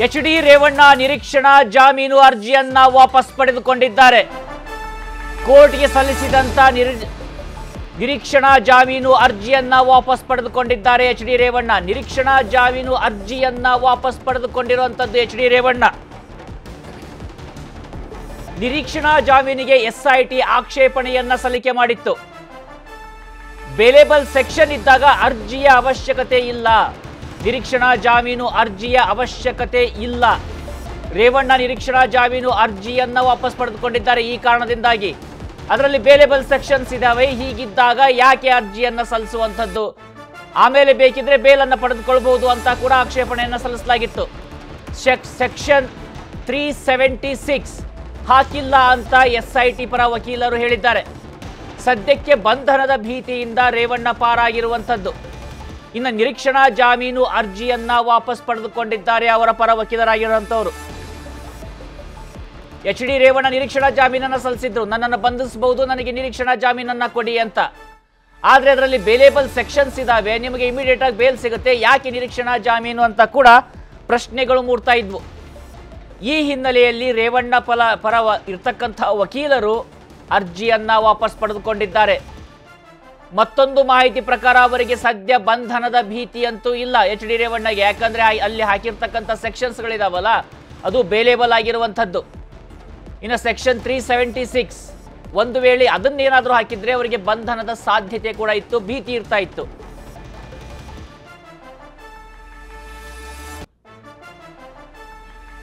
H D Revanna ನಿರೀಕ್ಷಣಾ ಜಾಮೀನು ಅರ್ಜಿಯನ್ನ ವಾಪಸ್ ಪಡೆದುಕೊಂಡಿದ್ದಾರೆ. ಕೋರ್ಟ್ಗೆ ಸಲ್ಲಿಸಿದಂತ ನಿರ್- ನಿರೀಕ್ಷಣಾ ಜಾಮೀನು ಅರ್ಜಿಯನ್ನ ವಾಪಸ್ ಪಡೆದುಕೊಂಡಿದ್ದಾರೆ ಎಚ್ ಡಿ ರೇವಣ್ಣ. ನಿರೀಕ್ಷಣಾ ಜಾಮೀನು ಅರ್ಜಿಯನ್ನ ವಾಪಸ್ ಪಡೆದುಕೊಂಡಿರುವಂತದ್ದು ಎಚ್ ಡಿ ರೇವಣ್ಣ. ನಿರೀಕ್ಷಣಾ ಜಾಮೀನಿಗೆ ಎಸ್ಐಟಿ ಆಕ್ಷೇಪಣೆಯನ್ನ ಸಲ್ಲಿಕೆ ಮಾಡಿತ್ತು. ಬೇಲೇಬಲ್ ಸೆಕ್ಷನ್ ಇದ್ದಾಗ ಅರ್ಜಿಯ ಅವಶ್ಯಕತೆ ಇಲ್ಲ. ನಿರೀಕ್ಷಣಾ ಜಾಮೀನು ಅರ್ಜಿಯ ಅವಶ್ಯಕತೆ ಇಲ್ಲ. ರೇವಣ್ಣ ನಿರೀಕ್ಷಣಾ ಜಾಮೀನು ಅರ್ಜಿಯನ್ನ ವಾಪಸ್ ಪಡೆದುಕೊಂಡಿದ್ದಾರೆ ಈ ಕಾರಣದಿಂದಾಗಿ. ಅದರಲ್ಲಿ ಬೇಲೆಬಲ್ ಸೆಕ್ಷನ್ಸ್ ಇದಾವೆ, ಹೀಗಿದ್ದಾಗ ಯಾಕೆ ಅರ್ಜಿಯನ್ನ ಸಲ್ಲಿಸುವಂಥದ್ದು? ಆಮೇಲೆ ಬೇಕಿದ್ರೆ ಬೇಲನ್ನು ಪಡೆದುಕೊಳ್ಬಹುದು ಅಂತ ಕೂಡ ಆಕ್ಷೇಪಣೆಯನ್ನು ಸಲ್ಲಿಸಲಾಗಿತ್ತು. ಸೆಕ್ಷನ್ ತ್ರೀ ಸೆವೆಂಟಿ ಸಿಕ್ಸ್ ಹಾಕಿಲ್ಲ ಅಂತ ಎಸ್ ಐ ಟಿ ಪರ ವಕೀಲರು ಹೇಳಿದ್ದಾರೆ. ಸದ್ಯಕ್ಕೆ ಬಂಧನದ ಭೀತಿಯಿಂದ ರೇವಣ್ಣ ಪಾರಾಗಿರುವಂಥದ್ದು. ಇನ್ನು ನಿರೀಕ್ಷಣಾ ಜಾಮೀನು ಅರ್ಜಿಯನ್ನ ವಾಪಸ್ ಪಡೆದುಕೊಂಡಿದ್ದಾರೆ ಅವರ ಪರ ವಕೀಲರಾಗಿರುವಂಥವರು. ಎಚ್ ಡಿ ರೇವಣ್ಣ ನಿರೀಕ್ಷಣಾ ಜಾಮೀನನ್ನ ಸಲ್ಲಿಸಿದ್ರು. ನನ್ನನ್ನು ಬಂಧಿಸಬಹುದು ನನಗೆ ನಿರೀಕ್ಷಣಾ ಜಾಮೀನನ್ನ ಕೊಡಿ ಅಂತ. ಆದರೆ ಅದರಲ್ಲಿ ಬೇಲೇಬಲ್ ಸೆಕ್ಷನ್ಸ್ ಇದಾವೆ. ನಿಮಗೆ ಇಮಿಡಿಯೇಟ್ ಆಗಿ ಬೇಲ್ ಸಿಗುತ್ತೆ. ಯಾಕೆ ನಿರೀಕ್ಷಣಾ ಜಾಮೀನು ಅಂತ ಕೂಡ ಪ್ರಶ್ನೆಗಳು ಮೂಡ್ತಾ ಇದ್ವು. ಈ ಹಿನ್ನೆಲೆಯಲ್ಲಿ ರೇವಣ್ಣ ಪಲ ಪರ ಇರ್ತಕ್ಕಂಥ ವಕೀಲರು ಅರ್ಜಿಯನ್ನ ವಾಪಸ್ ಪಡೆದುಕೊಂಡಿದ್ದಾರೆ. ಮತ್ತೊಂದು ಮಾಹಿತಿ ಪ್ರಕಾರ ಅವರಿಗೆ ಸದ್ಯ ಬಂಧನದ ಭೀತಿ ಅಂತೂ ಇಲ್ಲ. ಎಚ್ ಡಿ ರೇವಣ್ಣಗೆ, ಯಾಕಂದ್ರೆ ಅಲ್ಲಿ ಹಾಕಿರ್ತಕ್ಕಂಥ ಸೆಕ್ಷನ್ಸ್ಗಳಿದಾವಲ್ಲ ಅದು ಬೇಲೇಬಲ್ ಆಗಿರುವಂಥದ್ದು. ಇನ್ನು ಸೆಕ್ಷನ್ ತ್ರೀ ಸೆವೆಂಟಿ ಸಿಕ್ಸ್ ಒಂದು ವೇಳೆ ಅದನ್ನೇನಾದರೂ ಹಾಕಿದ್ರೆ ಅವರಿಗೆ ಬಂಧನದ ಸಾಧ್ಯತೆ ಕೂಡ ಇತ್ತು, ಭೀತಿ ಇರ್ತಾ ಇತ್ತು.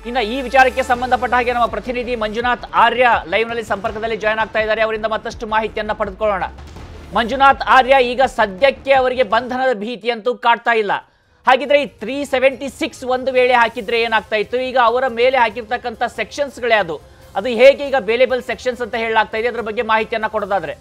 ಇನ್ನು ಈ ವಿಚಾರಕ್ಕೆ ಸಂಬಂಧಪಟ್ಟ ಹಾಗೆ ನಮ್ಮ ಪ್ರತಿನಿಧಿ ಮಂಜುನಾಥ್ ಆರ್ಯ ಲೈವ್ನಲ್ಲಿ ಸಂಪರ್ಕದಲ್ಲಿ ಜಾಯ್ನ್ ಆಗ್ತಾ ಇದ್ದಾರೆ. ಅವರಿಂದ ಮತ್ತಷ್ಟು ಮಾಹಿತಿಯನ್ನು ಪಡೆದುಕೊಳ್ಳೋಣ. ಮಂಜುನಾಥ್ ಆರ್ಯ ಈಗ ಸದ್ಯಕ್ಕೆ ಅವರಿಗೆ ಬಂಧನದ ಭೀತಿ ಅಂತೂ ಕಾಡ್ತಾ ಇಲ್ಲ. ಹಾಗಿದ್ರೆ ಈ ತ್ರೀ ಸೆವೆಂಟಿ ಸಿಕ್ಸ್ ಒಂದು ವೇಳೆ ಹಾಕಿದ್ರೆ ಏನಾಗ್ತಾ ಇತ್ತು? ಈಗ ಅವರ ಮೇಲೆ ಹಾಕಿರ್ತಕ್ಕಂಥ ಸೆಕ್ಷನ್ಸ್ಗಳೇ ಅದು. ಅದು ಹೇಗೆ ಈಗ ಬೇಲೆಬಲ್ ಸೆಕ್ಷನ್ಸ್ ಅಂತ ಹೇಳಲಾಗ್ತಾ ಇದೆ? ಅದ್ರ ಬಗ್ಗೆ ಮಾಹಿತಿಯನ್ನ ಕೊಡೋದಾದ್ರೆ.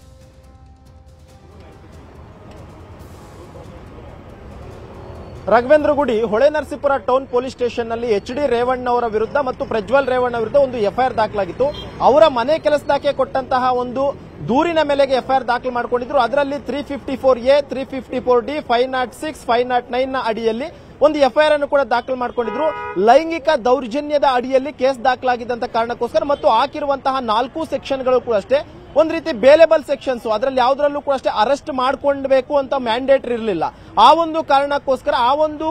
ರಾಘವೇಂದ್ರ ಗುಡಿ, ಹೊಳೆ ನರಸೀಪುರ ಟೌನ್ ಪೊಲೀಸ್ ಸ್ಟೇಷನ್ನಲ್ಲಿ ಎಚ್ ಡಿ ರೇವಣ್ಣ ಅವರ ವಿರುದ್ಧ ಮತ್ತು ಪ್ರಜ್ವಲ್ ರೇವಣ್ಣ ವಿರುದ್ಧ ಒಂದು ಎಫ್ಐಆರ್ ದಾಖಲಾಗಿತ್ತು. ಅವರ ಮನೆ ಕೆಲಸದಾಕೆ ಕೊಟ್ಟಂತಹ ಒಂದು ದೂರಿನ ಮೇಲೆಗೆ ಎಫ್ಐಆರ್ ದಾಖಲು ಮಾಡಿಕೊಂಡಿದ್ರು. ಅದರಲ್ಲಿ three fifty four A three fifty four D five naught six five naught ನೈನ್ನ ಅಡಿಯಲ್ಲಿ ಒಂದು ಎಫ್ಐಆರ್ ಅನ್ನು ಕೂಡ ದಾಖಲು ಮಾಡಿಕೊಂಡಿದ್ರು. ಲೈಂಗಿಕ ದೌರ್ಜನ್ಯದ ಅಡಿಯಲ್ಲಿ ಕೇಸ್ ದಾಖಲಾಗಿದ್ದಂತ ಕಾರಣಕ್ಕೋಸ್ಕರ ಮತ್ತು ಹಾಕಿರುವಂತಹ ನಾಲ್ಕು ಸೆಕ್ಷನ್ಗಳು ಕೂಡ ಅಷ್ಟೇ. ಒಂದ್ ರೀತಿ ಬೇಲೆಬಲ್ ಸೆಕ್ಷನ್ಸ್ ಅದರಲ್ಲಿ ಯಾವ್ದ್ರಲ್ಲೂ ಕೂಡ ಅಷ್ಟೇ ಅರೆಸ್ಟ್ ಮಾಡ್ಕೊಳ್ಬೇಕು ಅಂತ ಮ್ಯಾಂಡೇಟ್ ಇರಲಿಲ್ಲ. ಆ ಒಂದು ಕಾರಣಕ್ಕೋಸ್ಕರ, ಆ ಒಂದು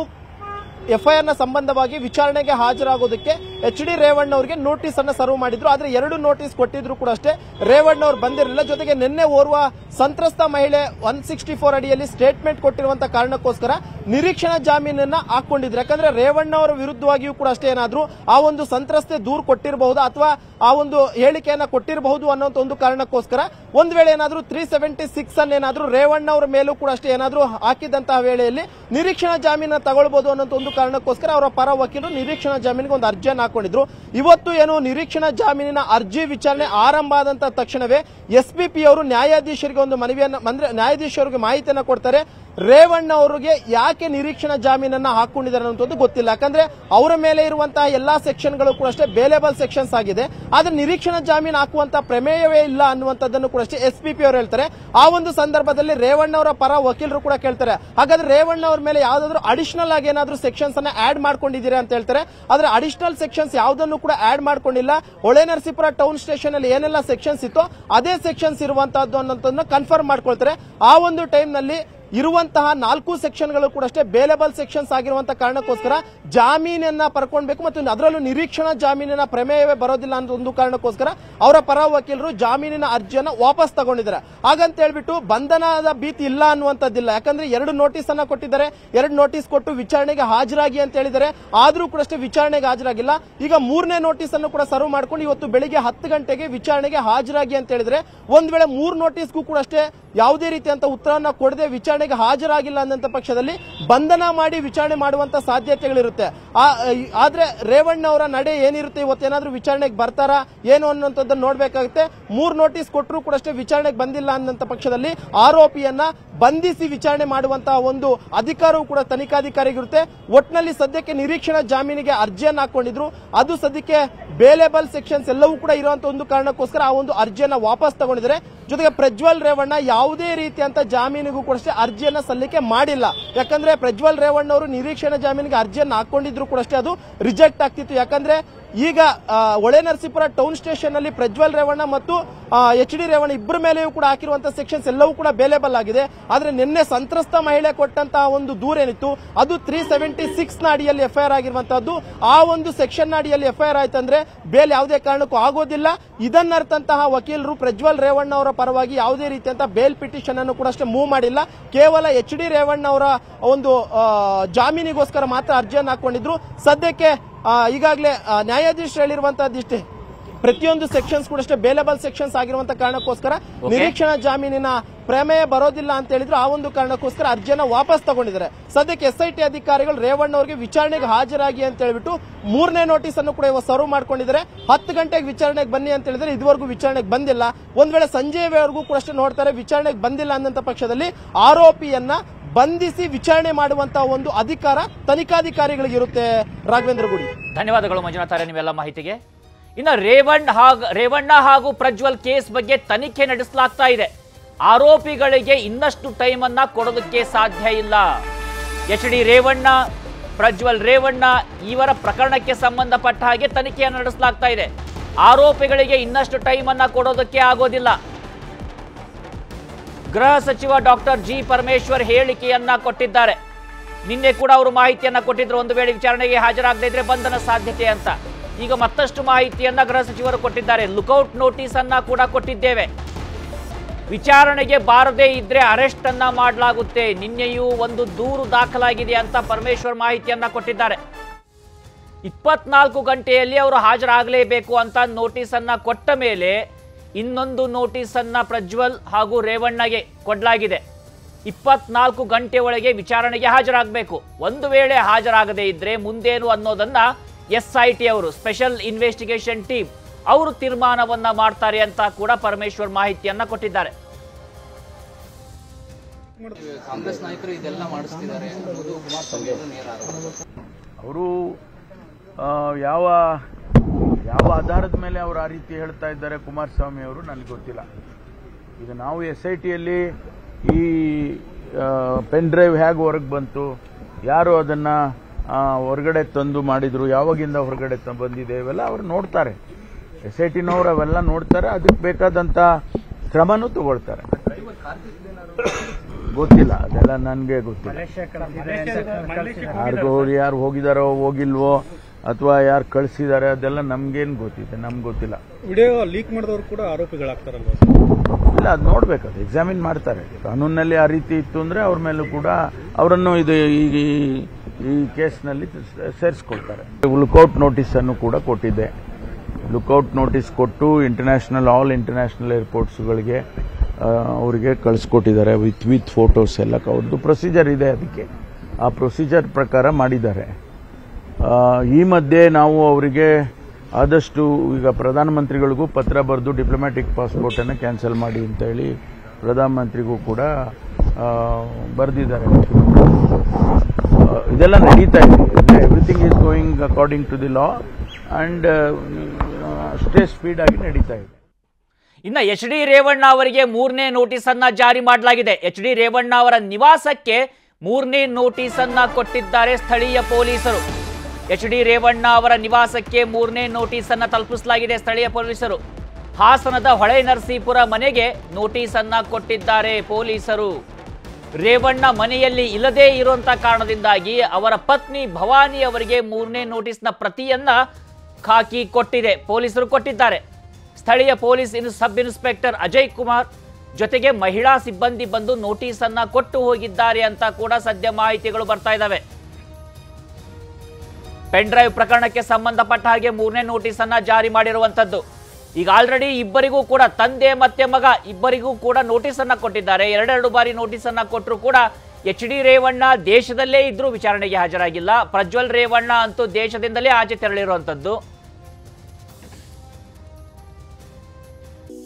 ಎಫ್ಐಆರ್ನ ಸಂಬಂಧವಾಗಿ ವಿಚಾರಣೆಗೆ ಹಾಜರಾಗೋದಕ್ಕೆ ಎಚ್ ಡಿ ರೇವಣ್ಣ ಅವರಿಗೆ ನೋಟಿಸ್ ಅನ್ನ ಸರ್ವ್ ಮಾಡಿದ್ರು. ಆದ್ರೆ ಎರಡು ನೋಟಿಸ್ ಕೊಟ್ಟಿದ್ರು ಕೂಡ ಅಷ್ಟೇ. ರೇವಣ್ಣ ಅವರು ಬಂದಿರಲಿಲ್ಲ. ಜೊತೆಗೆ ನಿನ್ನೆ ಓರ್ವ ಸಂತ್ರಸ್ತ ಮಹಿಳೆ ಒನ್ ಸಿಕ್ಸ್ಟಿ ಫೋರ್ ಅಡಿಯಲ್ಲಿ ಸ್ಟೇಟ್ಮೆಂಟ್ ಕೊಟ್ಟಿರುವಂತಹ ಕಾರಣಕ್ಕೋಸ್ಕರ ನಿರೀಕ್ಷಣಾ ಜಾಮೀನನ್ನ ಹಾಕೊಂಡಿದ್ರು. ಯಾಕಂದ್ರೆ ರೇವಣ್ಣ ಅವರ ವಿರುದ್ಧವಾಗಿಯೂ ಕೂಡ ಅಷ್ಟೇ ಏನಾದ್ರು ಆ ಒಂದು ಸಂತ್ರಸ್ತೆ ದೂರು ಕೊಟ್ಟಿರಬಹುದು ಅಥವಾ ಆ ಒಂದು ಹೇಳಿಕೆಯನ್ನ ಕೊಟ್ಟಿರಬಹುದು ಅನ್ನೋಂತ ಒಂದು ಕಾರಣಕ್ಕೋಸ್ಕರ ಒಂದ್ ವೇಳೆ ಏನಾದ್ರೂ ತ್ರೀ ಸೆವೆಂಟಿ ಸಿಕ್ಸ್ ಅನ್ನ ಏನಾದ್ರೂ ರೇವಣ್ಣ ಅವರ ಮೇಲೂ ಕೂಡ ಅಷ್ಟೇ ಏನಾದ್ರೂ ಹಾಕಿದಂತಹ ವೇಳೆಯಲ್ಲಿ ನಿರೀಕ್ಷಣಾ ಜಾಮೀನ ತಗೊಳ್ಬಹುದು ಅನ್ನೋ ಒಂದು ಕಾರಣಕ್ಕೋಸ್ಕರ ಅವರ ಪರ ವಕೀಲರು ನಿರೀಕ್ಷಣಾ ಜಾಮೀನಿಗೆ ಒಂದು ಅರ್ಜಿಯನ್ನು ಹಾಕೊಂಡಿದ್ರು. ಇವತ್ತು ಏನು ನಿರೀಕ್ಷಣಾ ಜಾಮೀನಿನ ಅರ್ಜಿ ವಿಚಾರಣೆ ಆರಂಭ ಆದಂತ ತಕ್ಷಣವೇ ಎಸ್ಪಿಪಿ ಅವರು ನ್ಯಾಯಾಧೀಶರಿಗೆ ಒಂದು ಮನವಿಯನ್ನು ಅಂದ್ರೆ ನ್ಯಾಯಾಧೀಶರಿಗೆ ಮಾಹಿತಿಯನ್ನು ಕೊಡ್ತಾರೆ. ರೇವಣ್ಣ ಅವರಿಗೆ ಯಾಕೆ ನಿರೀಕ್ಷಣಾ ಜಾಮೀನನ್ನ ಹಾಕೊಂಡಿದ್ದಾರೆ ಅನ್ನೋದು ಗೊತ್ತಿಲ್ಲ. ಯಾಕಂದ್ರೆ ಅವರ ಮೇಲೆ ಇರುವಂತಹ ಎಲ್ಲಾ ಸೆಕ್ಷನ್ಗಳು ಕೂಡ ಅಷ್ಟೇ ಬೇಲೆಬಲ್ ಸೆಕ್ಷನ್ಸ್ ಆಗಿದೆ. ಆದ್ರೆ ನಿರೀಕ್ಷಣಾ ಜಾಮೀನು ಹಾಕುವಂತ ಪ್ರಮೇಯವೇ ಇಲ್ಲ ಅನ್ನುವಂಥದ್ದನ್ನು ಕೂಡ ಅಷ್ಟೇ ಎಸ್ ಪಿ ಪಿ ಅವರು ಹೇಳ್ತಾರೆ. ಆ ಒಂದು ಸಂದರ್ಭದಲ್ಲಿ ರೇವಣ್ಣ ಅವರ ಪರ ವಕೀಲರು ಕೂಡ ಕೇಳ್ತಾರೆ. ಹಾಗಾದ್ರೆ ರೇವಣ್ಣ ಅವ್ರ ಮೇಲೆ ಯಾವ್ದಾದ್ರು ಅಡಿಷನಲ್ ಆಗಿ ಏನಾದ್ರೂ ಸೆಕ್ಷನ್ಸ್ ಅನ್ನ ಆಡ್ ಮಾಡ್ಕೊಂಡಿದ್ದೀರಾ ಅಂತ ಹೇಳ್ತಾರೆ. ಆದ್ರೆ ಅಡಿಷನಲ್ ಸೆಕ್ಷನ್ಸ್ ಯಾವ್ದನ್ನು ಕೂಡ ಆಡ್ ಮಾಡ್ಕೊಂಡಿಲ್ಲ. ಹೊಳೆ ನರಸೀಪುರ ಟೌನ್ ಸ್ಟೇಷನ್ ಅಲ್ಲಿ ಏನೆಲ್ಲ ಸೆಕ್ಷನ್ಸ್ ಇತ್ತು ಅದೇ ಸೆಕ್ಷನ್ಸ್ ಇರುವಂತಹದ್ದು ಅನ್ನೋದನ್ನ ಕನ್ಫರ್ಮ್ ಮಾಡ್ಕೊಳ್ತಾರೆ. ಆ ಒಂದು ಟೈಮ್ನಲ್ಲಿ ಇರುವಂತಹ ನಾಲ್ಕು ಸೆಕ್ಷನ್ಗಳು ಕೂಡ ಅಷ್ಟೇ ಬೇಲೆಬಲ್ ಸೆಕ್ಷನ್ಸ್ ಆಗಿರುವಂತಹ ಕಾರಣಕ್ಕೋಸ್ಕರ ಜಾಮೀನನ್ನ ಪಡ್ಕೊಳ್ಬೇಕು ಮತ್ತು ಅದರಲ್ಲೂ ನಿರೀಕ್ಷಣಾ ಜಾಮೀನಿನ ಪ್ರಮೇಯವೇ ಬರೋದಿಲ್ಲ ಅನ್ನೋ ಒಂದು ಕಾರಣಕ್ಕೋಸ್ಕರ ಅವರ ಪರ ವಕೀಲರು ಜಾಮೀನಿನ ಅರ್ಜಿಯನ್ನ ವಾಪಸ್ ತಗೊಂಡಿದ್ದಾರೆ. ಹಾಗಂತ ಹೇಳ್ಬಿಟ್ಟು ಬಂಧನದ ಭೀತಿ ಇಲ್ಲ ಅನ್ನುವಂಥದ್ದಿಲ್ಲ. ಯಾಕಂದ್ರೆ ಎರಡು ನೋಟಿಸ್ ಅನ್ನ ಕೊಟ್ಟಿದ್ದಾರೆ, ಎರಡು ನೋಟಿಸ್ ಕೊಟ್ಟು ವಿಚಾರಣೆಗೆ ಹಾಜರಾಗಿ ಅಂತ ಹೇಳಿದ್ದಾರೆ. ಆದ್ರೂ ಕೂಡ ಅಷ್ಟೇ ವಿಚಾರಣೆಗೆ ಹಾಜರಾಗಿಲ್ಲ. ಈಗ ಮೂರನೇ ನೋಟಿಸ್ ಅನ್ನು ಕೂಡ ಸರ್ವ್ ಮಾಡ್ಕೊಂಡು ಇವತ್ತು ಬೆಳಿಗ್ಗೆ ಹತ್ತು ಗಂಟೆಗೆ ವಿಚಾರಣೆಗೆ ಹಾಜರಾಗಿ ಅಂತ ಹೇಳಿದ್ರೆ ಒಂದ್ ವೇಳೆ ಮೂರು ನೋಟಿಸ್ಗೂ ಕೂಡ ಅಷ್ಟೇ ಯಾವುದೇ ರೀತಿಯಂತ ಉತ್ತರವನ್ನ ಕೊಡದೆ ವಿಚಾರಣೆಗೆ ಹಾಜರಾಗಿಲ್ಲ ಅಂದಂತ ಪಕ್ಷದಲ್ಲಿ ಬಂಧನ ಮಾಡಿ ವಿಚಾರಣೆ ಮಾಡುವಂತ ಸಾಧ್ಯತೆಗಳಿರುತ್ತೆ. ಆದ್ರೆ ರೇವಣ್ಣ ಅವರ ನಡೆ ಏನಿರುತ್ತೆ ಇವತ್ತೇನಾದ್ರೂ ವಿಚಾರಣೆಗೆ ಬರ್ತಾರಾ, ಏನು ಅನ್ನುವಂಥದ್ದನ್ನು ನೋಡ್ಬೇಕಾಗುತ್ತೆ. ಮೂರ್ ನೋಟಿಸ್ ಕೊಟ್ಟರು ಕೂಡ ಅಷ್ಟೇ ವಿಚಾರಣೆಗೆ ಬಂದಿಲ್ಲ ಅನ್ನಂತ ಪಕ್ಷದಲ್ಲಿ ಆರೋಪಿಯನ್ನ ಬಂಧಿಸಿ ವಿಚಾರಣೆ ಮಾಡುವಂತಹ ಒಂದು ಅಧಿಕಾರವೂ ಕೂಡ ತನಿಖಾಧಿಕಾರಿಗಿರುತ್ತೆ. ಒಟ್ನಲ್ಲಿ ಸದ್ಯಕ್ಕೆ ನಿರೀಕ್ಷಣಾ ಜಾಮೀನಿಗೆ ಅರ್ಜಿಯನ್ನ ಹಾಕೊಂಡಿದ್ರು. ಅದು ಸದ್ಯಕ್ಕೆ ಬೇಲೆಬಲ್ ಸೆಕ್ಷನ್ಸ್ ಎಲ್ಲವೂ ಕೂಡ ಇರುವಂತ ಒಂದು ಕಾರಣಕ್ಕೋಸ್ಕರ ಆ ಒಂದು ಅರ್ಜಿಯನ್ನ ವಾಪಸ್ ತಗೊಂಡಿದ್ದಾರೆ. ಜೊತೆಗೆ ಪ್ರಜ್ವಲ್ ರೇವಣ್ಣ ಯಾವುದೇ ರೀತಿಯಂತ ಜಾಮೀನಿಗೂ ಕೂಡ ಅಷ್ಟೇ ಅರ್ಜಿಯನ್ನ ಸಲ್ಲಿಕೆ ಮಾಡಿಲ್ಲ. ಯಾಕಂದ್ರೆ ಪ್ರಜ್ವಲ್ ರೇವಣ್ಣ ಅವರು ನಿರೀಕ್ಷಣಾ ಜಾಮೀನಿಗೆ ಅರ್ಜಿಯನ್ನು ಹಾಕೊಂಡಿದ್ರು ಕೂಡ ಅಷ್ಟೇ, ಅದು ರಿಜೆಕ್ಟ್ ಆಗ್ತಿತ್ತು. ಯಾಕಂದ್ರೆ ಈಗ ಒಳೆ ನರಸೀಪುರ ಟೌನ್ ಸ್ಟೇಷನ್ ಅಲ್ಲಿ ಪ್ರಜ್ವಲ್ ರೇವಣ್ಣ ಮತ್ತು ಎಚ್ ಡಿ ರೇವಣ್ಣ ಇಬ್ಬರ ಮೇಲೆಯೂ ಕೂಡ ಹಾಕಿರುವಂತಹ ಸೆಕ್ಷನ್ಸ್ ಎಲ್ಲವೂ ಕೂಡ ಬೇಲೇಬಲ್ ಆಗಿದೆ. ಆದ್ರೆ ನಿನ್ನೆ ಸಂತ್ರಸ್ತ ಮಹಿಳೆ ಕೊಟ್ಟಂತಹ ಒಂದು ದೂರ ಏನಿತ್ತು, ಅದು ತ್ರೀ ಸೆವೆಂಟಿ ಸಿಕ್ಸ್ನ ಅಡಿಯಲ್ಲಿ ಎಫ್ಐಆರ್ ಆಗಿರುವಂತಹದ್ದು. ಆ ಒಂದು ಸೆಕ್ಷನ್ ಅಡಿಯಲ್ಲಿ ಎಫ್ಐಆರ್ ಆಯ್ತಂದ್ರೆ ಬೇಲ್ ಯಾವುದೇ ಕಾರಣಕ್ಕೂ ಆಗೋದಿಲ್ಲ. ಇದನ್ನರ್ಥಂತಹ ವಕೀಲರು ಪ್ರಜ್ವಲ್ ರೇವಣ್ಣ ಅವರ ಪರವಾಗಿ ಯಾವುದೇ ರೀತಿಯಂತ ಬೇಲ್ ಪಿಟಿಷನ್ ಅನ್ನು ಕೂಡ ಅಷ್ಟೇ ಮೂವ್ ಮಾಡಿಲ್ಲ. ಕೇವಲ ಎಚ್ ಡಿ ರೇವಣ್ಣ ಅವರ ಒಂದು ಜಾಮೀನಿಗೋಸ್ಕರ ಮಾತ್ರ ಅರ್ಜಿಯನ್ನು ಹಾಕೊಂಡಿದ್ರು. ಸದ್ಯಕ್ಕೆ ಈಗಾಗಲೇ ನ್ಯಾಯಾಧೀಶ ನ್ಯಾಯಾಧೀಶರು ಹೇಳಿರುವಂತಹದ್ದಿಷ್ಟೇ ಪ್ರತಿಯೊಂದು ಸೆಕ್ಷನ್ಸ್ ಕೂಡ ಅಷ್ಟೇ ಬೇಲೆಬಲ್ ಸೆಕ್ಷನ್ಸ್ ಆಗಿರುವಂತ ಕಾರಣಕ್ಕೋಸ್ಕರ ನಿರೀಕ್ಷಣಾ ಜಾಮೀನಿನ ಪ್ರಮೇಯ ಬರೋದಿಲ್ಲ ಅಂತ ಹೇಳಿದ್ರು. ಆ ಒಂದು ಕಾರಣಕ್ಕೋಸ್ಕರ ಅರ್ಜಿಯನ್ನು ವಾಪಸ್ ತಗೊಂಡಿದ್ದಾರೆ. ಸದ್ಯಕ್ಕೆ ಎಸ್ಐಟಿ ಅಧಿಕಾರಿಗಳು ರೇವಣ್ಣ ಅವರಿಗೆ ವಿಚಾರಣೆಗೆ ಹಾಜರಾಗಿ ಅಂತ ಹೇಳ್ಬಿಟ್ಟು ಮೂರನೇ ನೋಟಿಸ್ ಅನ್ನು ಕೂಡ ಇವಾಗ ಸರ್ವ್ ಮಾಡ್ಕೊಂಡಿದ್ದಾರೆ. ಹತ್ತು ಗಂಟೆಗೆ ವಿಚಾರಣೆಗೆ ಬನ್ನಿ ಅಂತ ಹೇಳಿದ್ರೆ ಇದುವರೆಗೂ ವಿಚಾರಣೆಗೆ ಬಂದಿಲ್ಲ. ಒಂದ್ ವೇಳೆ ಸಂಜೆವರೆಗೂ ಕೂಡ ಅಷ್ಟೇ ನೋಡ್ತಾರೆ ವಿಚಾರಣೆಗೆ ಬಂದಿಲ್ಲ ಅನ್ನಂತ ಪಕ್ಷದಲ್ಲಿ ಆರೋಪಿಯನ್ನ ಬಂಧಿಸಿ ವಿಚಾರಣೆ ಮಾಡುವಂತ ಒಂದು ಅಧಿಕಾರ ತನಿಖಾಧಿಕಾರಿಗಳಿಗೆ ಇರುತ್ತೆ ರಾಘವೇಂದ್ರ ಗುಡಿ. ಧನ್ಯವಾದಗಳು ಮಂಜುನಾಥ ನೀವೆಲ್ಲ ಮಾಹಿತಿಗೆ. ಇನ್ನು ರೇವಣ್ಣ ಹಾಗೂ ರೇವಣ್ಣ ಹಾಗೂ ಪ್ರಜ್ವಲ್ ಕೇಸ್ ಬಗ್ಗೆ ತನಿಖೆ ನಡೆಸಲಾಗ್ತಾ ಇದೆ. ಆರೋಪಿಗಳಿಗೆ ಇನ್ನಷ್ಟು ಟೈಮ್ ಅನ್ನ ಕೊಡೋದಕ್ಕೆ ಸಾಧ್ಯ ಇಲ್ಲ. ಎಚ್ ಡಿ ರೇವಣ್ಣ, ಪ್ರಜ್ವಲ್ ರೇವಣ್ಣ ಇವರ ಪ್ರಕರಣಕ್ಕೆ ಸಂಬಂಧಪಟ್ಟ ಹಾಗೆ ತನಿಖೆಯನ್ನು ನಡೆಸಲಾಗ್ತಾ ಇದೆ. ಆರೋಪಿಗಳಿಗೆ ಇನ್ನಷ್ಟು ಟೈಮ್ ಅನ್ನ ಕೊಡೋದಕ್ಕೆ ಆಗೋದಿಲ್ಲ. ಗೃಹ ಸಚಿವ ಡಾಕ್ಟರ್ ಜಿ ಪರಮೇಶ್ವರ್ ಹೇಳಿಕೆಯನ್ನ ಕೊಟ್ಟಿದ್ದಾರೆ. ನಿನ್ನೆ ಕೂಡ ಅವರು ಮಾಹಿತಿಯನ್ನ ಕೊಟ್ಟಿದ್ರು. ಒಂದು ವೇಳೆ ವಿಚಾರಣೆಗೆ ಹಾಜರಾಗದೇ ಇದ್ರೆ ಬಂಧನ ಸಾಧ್ಯತೆ ಅಂತ. ಈಗ ಮತ್ತಷ್ಟು ಮಾಹಿತಿಯನ್ನ ಗೃಹ ಸಚಿವರು ಕೊಟ್ಟಿದ್ದಾರೆ. ಲುಕೌಟ್ ನೋಟಿಸ್ ಅನ್ನ ಕೂಡ ಕೊಟ್ಟಿದ್ದೇವೆ. ವಿಚಾರಣೆಗೆ ಬಾರದೇ ಇದ್ರೆ ಅರೆಸ್ಟ್ ಅನ್ನ ಮಾಡಲಾಗುತ್ತೆ. ನಿನ್ನೆಯೂ ಒಂದು ದೂರು ದಾಖಲಾಗಿದೆ ಅಂತ ಪರಮೇಶ್ವರ್ ಮಾಹಿತಿಯನ್ನ ಕೊಟ್ಟಿದ್ದಾರೆ. ಇಪ್ಪತ್ನಾಲ್ಕು ಗಂಟೆಯಲ್ಲಿ ಅವರು ಹಾಜರಾಗಲೇಬೇಕು ಅಂತ ನೋಟಿಸ್ ಅನ್ನ ಕೊಟ್ಟ ಮೇಲೆ ಇನ್ನೊಂದು ನೋಟಿಸ್ ಅನ್ನ ಪ್ರಜ್ವಲ್ ಹಾಗೂ ರೇವಣ್ಣಗೆ ಕೊಡಲಾಗಿದೆ. ಇಪ್ಪತ್ನಾಲ್ಕು ಗಂಟೆ ಒಳಗೆ ವಿಚಾರಣೆಗೆ ಹಾಜರಾಗಬೇಕು. ಒಂದು ವೇಳೆ ಹಾಜರಾಗದೇ ಇದ್ರೆ ಮುಂದೇನು ಅನ್ನೋದನ್ನ ಎಸ್ ಐ ಟಿ ಅವರು ಸ್ಪೆಷಲ್ ಇನ್ವೆಸ್ಟಿಗೇಷನ್ ಟೀಮ್ ಅವರು ತೀರ್ಮಾನವನ್ನ ಮಾಡ್ತಾರೆ ಅಂತ ಕೂಡ ಪರಮೇಶ್ವರ್ ಮಾಹಿತಿಯನ್ನ ಕೊಟ್ಟಿದ್ದಾರೆ. ಕಾಂಗ್ರೆಸ್ ನಾಯಕರು ಇದೆಲ್ಲ ಮಾಡಿಸ್ತಿದ್ದಾರೆ ಅವರು ಯಾವ ಆಧಾರದ ಮೇಲೆ ಅವರು ಆ ರೀತಿ ಹೇಳ್ತಾ ಇದ್ದಾರೆ ಕುಮಾರಸ್ವಾಮಿ ಅವರು, ನನಗೆ ಗೊತ್ತಿಲ್ಲ. ಈಗ ನಾವು ಎಸ್ ಐ ಟಿಯಲ್ಲಿ ಈ ಪೆನ್ ಡ್ರೈವ್ ಹೇಗೆ ಹೊರಗೆ ಬಂತು, ಯಾರು ಅದನ್ನ ಹೊರಗಡೆ ತಂದು ಮಾಡಿದ್ರು, ಯಾವಾಗಿಂದ ಹೊರಗಡೆ ತ- ಬಂದಿದೆ ಇವೆಲ್ಲ ಅವರು ನೋಡ್ತಾರೆ. ಎಸ್ ಐ ಟಿನವ್ರು ಅವೆಲ್ಲ ನೋಡ್ತಾರೆ, ಅದಕ್ಕೆ ಬೇಕಾದಂತ ಕ್ರಮನೂ ತಗೊಳ್ತಾರೆ. ಗೊತ್ತಿಲ್ಲ, ಅದೆಲ್ಲ ನನಗೆ ಗೊತ್ತಿಲ್ಲ. ಯಾರಿಗೋ ಯಾರು ಹೋಗಿದಾರೋ ಹೋಗಿಲ್ವೋ? ಅಥವಾ ಯಾರು ಕಳಿಸಿದ್ದಾರೆ ಅದೆಲ್ಲ ನಮ್ಗೇನು ಗೊತ್ತಿದೆ ನಮ್ಗೆ ಗೊತ್ತಿಲ್ಲ. ವಿಡಿಯೋ ಲೀಕ್ ಮಾಡಿದವರು ಕೂಡ ಆರೋಪಿಗಳಾಗ್ತಾರಲ್ಲ ಇಲ್ಲ ಅದು ನೋಡ್ಬೇಕು ಅದು ಎಕ್ಸಾಮಿನ್ ಮಾಡ್ತಾರೆ. ಕಾನೂನಲ್ಲಿ ಆ ರೀತಿ ಇತ್ತು ಅಂದ್ರೆ ಅವ್ರ ಮೇಲೂ ಕೂಡ ಅವರನ್ನು ಇದು ಈ ಈ- ಕೇಸ್ನಲ್ಲಿ ಸೇರಿಸ್ಕೊಳ್ತಾರೆ. ಲುಕೌಟ್ ನೋಟಿಸ್ ಅನ್ನು ಕೂಡ ಕೊಟ್ಟಿದೆ ಲುಕೌಟ್ ನೋಟಿಸ್ ಕೊಟ್ಟು ಇಂಟರ್ನ್ಯಾಷನಲ್ ಆಲ್ ಇಂಟರ್ನ್ಯಾಷನಲ್ ಏರ್ಪೋರ್ಟ್ಸ್ಗಳಿಗೆ ಅವರಿಗೆ ಕಳಿಸ್ಕೊಟ್ಟಿದ್ದಾರೆ ವಿತ್ ವಿತ್ ಫೋಟೋಸ್ ಎಲ್ಲ. ಅವ್ರದ್ದು ಪ್ರೊಸೀಜರ್ ಇದೆ ಅದಕ್ಕೆ. ಆ ಪ್ರೊಸೀಜರ್ ಪ್ರಕಾರ ಮಾಡಿದ್ದಾರೆ. ಈ ಮಧ್ಯೆ ನಾವು ಅವರಿಗೆ ಆದಷ್ಟು ಈಗ ಪ್ರಧಾನಮಂತ್ರಿಗಳಿಗೂ ಪತ್ರ ಬರೆದು ಡಿಪ್ಲೊಮ್ಯಾಟಿಕ್ ಪಾಸ್ಪೋರ್ಟ್ ಅನ್ನು ಕ್ಯಾನ್ಸಲ್ ಮಾಡಿ ಅಂತ ಹೇಳಿ ಪ್ರಧಾನಮಂತ್ರಿಗೂ ಕೂಡ ಬರೆದಿದ್ದಾರೆ. ಇದೆಲ್ಲ ನಡೀತಾ ಇದೆ. Everything is going according to the law and ಅಷ್ಟೇ ಸ್ಪೀಡ್ ಆಗಿ ನಡೀತಾ ಇದೆ. ಇನ್ನು ಎಚ್ ಡಿ ರೇವಣ್ಣ ಅವರಿಗೆ ಮೂರನೇ ನೋಟಿಸ್ ಅನ್ನ ಜಾರಿ ಮಾಡಲಾಗಿದೆ. ಎಚ್ ಡಿ ರೇವಣ್ಣ ಅವರ ನಿವಾಸಕ್ಕೆ ಮೂರನೇ ನೋಟಿಸ್ ಅನ್ನ ಕೊಟ್ಟಿದ್ದಾರೆ ಸ್ಥಳೀಯ ಪೊಲೀಸರು. ಎಚ್ ಡಿ ರೇವಣ್ಣ ಅವರ ನಿವಾಸಕ್ಕೆ ಮೂರನೇ ನೋಟಿಸ್ ಅನ್ನು ತಲುಪಿಸಲಾಗಿದೆ ಸ್ಥಳೀಯ ಪೊಲೀಸರು. ಹಾಸನದ ಹೊಳೆ ನರಸೀಪುರ ಮನೆಗೆ ನೋಟಿಸ್ ಅನ್ನ ಕೊಟ್ಟಿದ್ದಾರೆ ಪೊಲೀಸರು. ರೇವಣ್ಣ ಮನೆಯಲ್ಲಿ ಇಲ್ಲದೇ ಇರುವಂತ ಕಾರಣದಿಂದಾಗಿ ಅವರ ಪತ್ನಿ ಭವಾನಿ ಅವರಿಗೆ ಮೂರನೇ ನೋಟಿಸ್ನ ಪ್ರತಿಯನ್ನ ಖಾಕಿ ಕೊಟ್ಟಿದೆ ಪೊಲೀಸರು ಕೊಟ್ಟಿದ್ದಾರೆ. ಸ್ಥಳೀಯ police in sub inspector Ajay Kumar ಜೊತೆಗೆ ಮಹಿಳಾ ಸಿಬ್ಬಂದಿ ಬಂದು ನೋಟಿಸ್ ಅನ್ನ ಕೊಟ್ಟು ಹೋಗಿದ್ದಾರೆ ಅಂತ ಕೂಡ ಸದ್ಯ ಮಾಹಿತಿಗಳು ಬರ್ತಾ ಇದ್ದಾವೆ. ಪೆನ್ ಡ್ರೈವ್ ಪ್ರಕರಣಕ್ಕೆ ಸಂಬಂಧಪಟ್ಟ ಹಾಗೆ ಮೂರನೇ ನೋಟಿಸ್ ಅನ್ನ ಜಾರಿ ಮಾಡಿರುವಂತದ್ದು ಈಗ ಆಲ್ರೆಡಿ ಇಬ್ಬರಿಗೂ ಕೂಡ ತಂದೆ ಮತ್ತೆ ಮಗ ಇಬ್ಬರಿಗೂ ಕೂಡ ನೋಟಿಸ್ ಅನ್ನ ಕೊಟ್ಟಿದ್ದಾರೆ. ಎರಡೆರಡು ಬಾರಿ ನೋಟಿಸ್ ಅನ್ನ ಕೊಟ್ಟರು ಕೂಡ ಎಚ್ ಡಿ ರೇವಣ್ಣ ದೇಶದಲ್ಲೇ ಇದ್ರೂ ವಿಚಾರಣೆಗೆ ಹಾಜರಾಗಿಲ್ಲ. ಪ್ರಜ್ವಲ್ ರೇವಣ್ಣ ಅಂತೂ ದೇಶದಿಂದಲೇ ಆಚೆ ತೆರಳಿರುವಂತದ್ದು